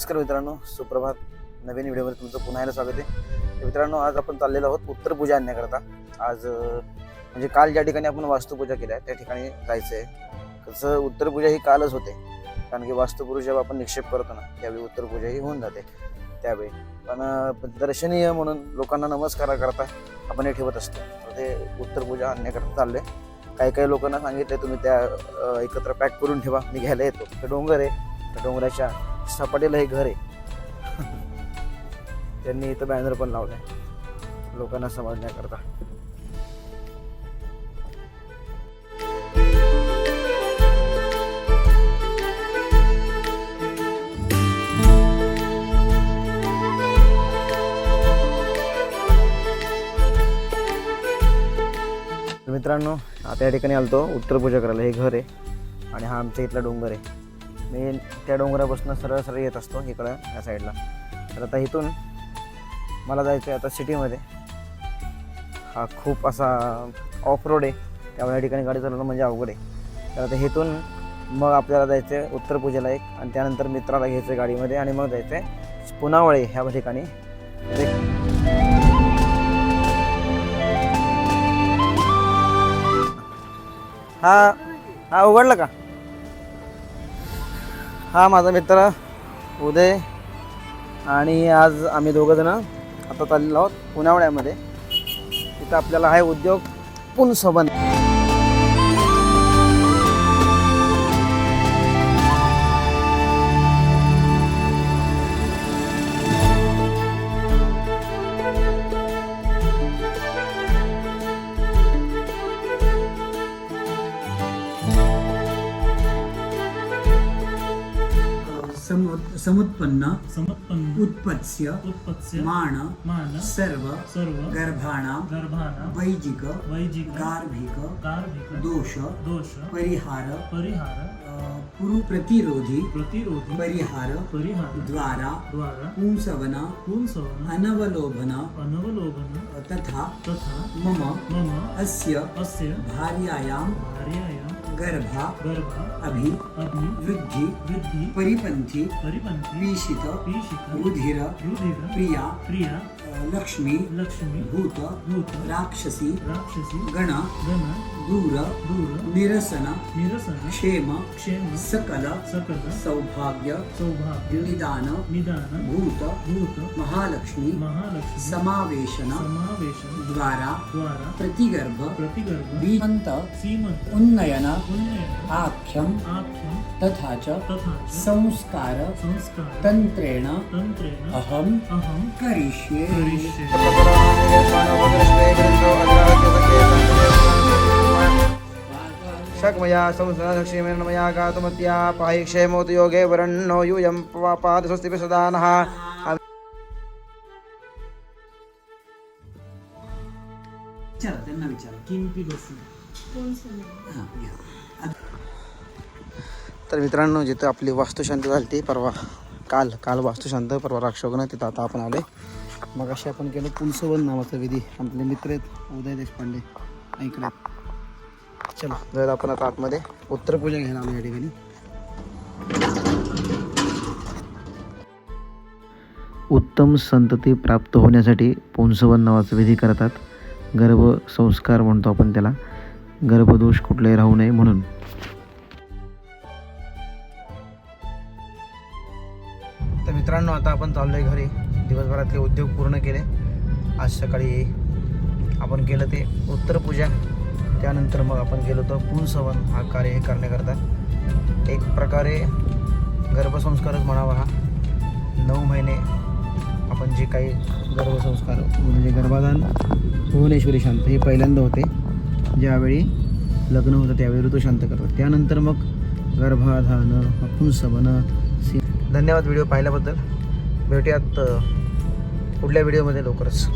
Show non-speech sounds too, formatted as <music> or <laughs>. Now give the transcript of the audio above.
नमस्कार मित्रांनो सुप्रभात. नवीन व्हिडिओमध्ये तुमचं पुन्हा एकदा स्वागत आहे. मित्रांनो आज आपण चाललेलो आहोत उत्तर पूजा आणण्याकरता. आज म्हणजे काल ज्या ठिकाणी आपण वास्तुपूजा केल्या त्या ठिकाणी जायचं आहे. कसं उत्तर पूजा ही कालच होते. कारण की वास्तुपुरुष जेव्हा आपण निक्षेप करतो ना त्यावेळी उत्तर पूजा ही होऊन जाते. त्यावेळी. पण दर्शनीय म्हणून लोकांना नमस्कारा करता आपण हे ठेवत असतो. तर ते उत्तर पूजा आणण्याकरता आहे काही काही लोकांना सांगितले तुम्ही त्या एकत्र पॅक करून ठेवा मी घ्यायला येतो. ते डोंगर आहे. त्या डोंगराच्या सपाटीला हे घर आहे. <laughs> त्यांनी इथं बॅनर पण लावलाय. लोकांना समजण्याकरता. मित्रांनो आता या ठिकाणी आलतो. उत्तर पूजा करायला हे घर आहे. आणि हा आमच्या इथला डोंगर आहे. मी त्या डोंगरापासून सरळ सरळ येत असतो इकडं या साईडला. तर आता इथून मला जायचं आहे आता सिटीमध्ये. हा खूप असा ऑफ रोड आहे. त्यामुळे या ठिकाणी गाडी चालवणं म्हणजे अवघड आहे. तर आता इथून मग आपल्याला जायचं आहे उत्तर पूजेला एक आणि त्यानंतर मित्राला घ्यायचं आहे गाडीमध्ये आणि मग जायचं आहे पुनावळे ह्या ठिकाणी. हा हा उघडलं का? हा माझा मित्र उदय आणि आज आम्ही दोघंजणं आता चाललेलो आहोत पुण्यावळ्यामध्ये तिथं आपल्याला आहे उद्योग पुनसबन समुत्पन्न समुत्पन्न उत्पत्स्य उत्पत्स्य माण मान सर्व सर्व गर्भाणां गर्भाना वैजिक वैजिक गार्भिक गार्भिक दोष दोष परिहार परिहार पुरु प्रतिरोधी प्रतिरोधी परिहार परिहार द्वारा द्वारा पुंसवन पुंसवन अनवलोभन अनवलोकन तथा तथा मम मम अस्य अस्य भार्यायां भार्यायां गर्भा गर्भा अभि अभि वृद्धि वृद्धि परिपन्थी परिपन्थी पीषित पीषित रुधिर रुधिर प्रिया प्रिया लक्ष्मी लक्ष्मी भूत भूत राक्षसी राक्षसी गण गण दूर दूर निरसन निरसन क्षेम क्षेम सकल सकल सौभाग्य सौभाग्य निदान निदान भूत भूत महालक्ष्मी महालक्ष्मी समावेशन समावेशन द्वारा द्वारा प्रतिगर्भ प्रतिगर्भ बीजंत सीमंत उन्नयन पुण्यन आख्यम आख्यम तथा च संस्कार संस्कार तंत्रेण तंत्रेण अहम अहं करिष्ये संसदक्षेमेन मया गातुमत्या पाहि क्षेमोत योगे वरण्णो यूयं पाद स्वस्ति सदा नः विचारा त्यांना विचारा. किमपि बसि या. तर मित्रांनो जिथं आपली वास्तुशांती झाली ती परवा काल काल वास्तुशांत परवा राक्षोगण तिथं आता आपण आले मग अशी आपण केलं पुलसवन नावाचा विधी. आपले मित्र आहेत उदय देशपांडे. ऐकले चला जाऊया आपण आता आतमध्ये उत्तरपूजा घ्यायला आलो या ठिकाणी. उत्तम संतती प्राप्त होण्यासाठी पुंसवन नावाचा विधी करतात. गर्भसंस्कार म्हणतो आपण त्याला. गर्भदोष कुठलाही राहू नये म्हणून. तर मित्रांनो आता आपण चाललोय घरी. दिवसभरातले उद्योग पूर्ण केले. आज सकाळी आपण केलं ते उत्तर पूजा त्यानंतर मग आपण गेलो होतो पुंसवन हा कार्य हे करण्याकरता एक प्रकारे गर्भसंस्कारच म्हणावा हा. नऊ महिने आपण जे काही गर्भसंस्कार म्हणजे गर्भाधान भुवनेश्वरी शांत हे पहिल्यांदा होते. ज्यावेळी लग्न होतं त्यावेळी ऋतू शांत करतात. त्यानंतर मग गर्भाधान पुंसवन सी धन्यवाद व्हिडिओ पाहिल्याबद्दल. भेटूयात पुढल्या व्हिडिओमध्ये लवकरच.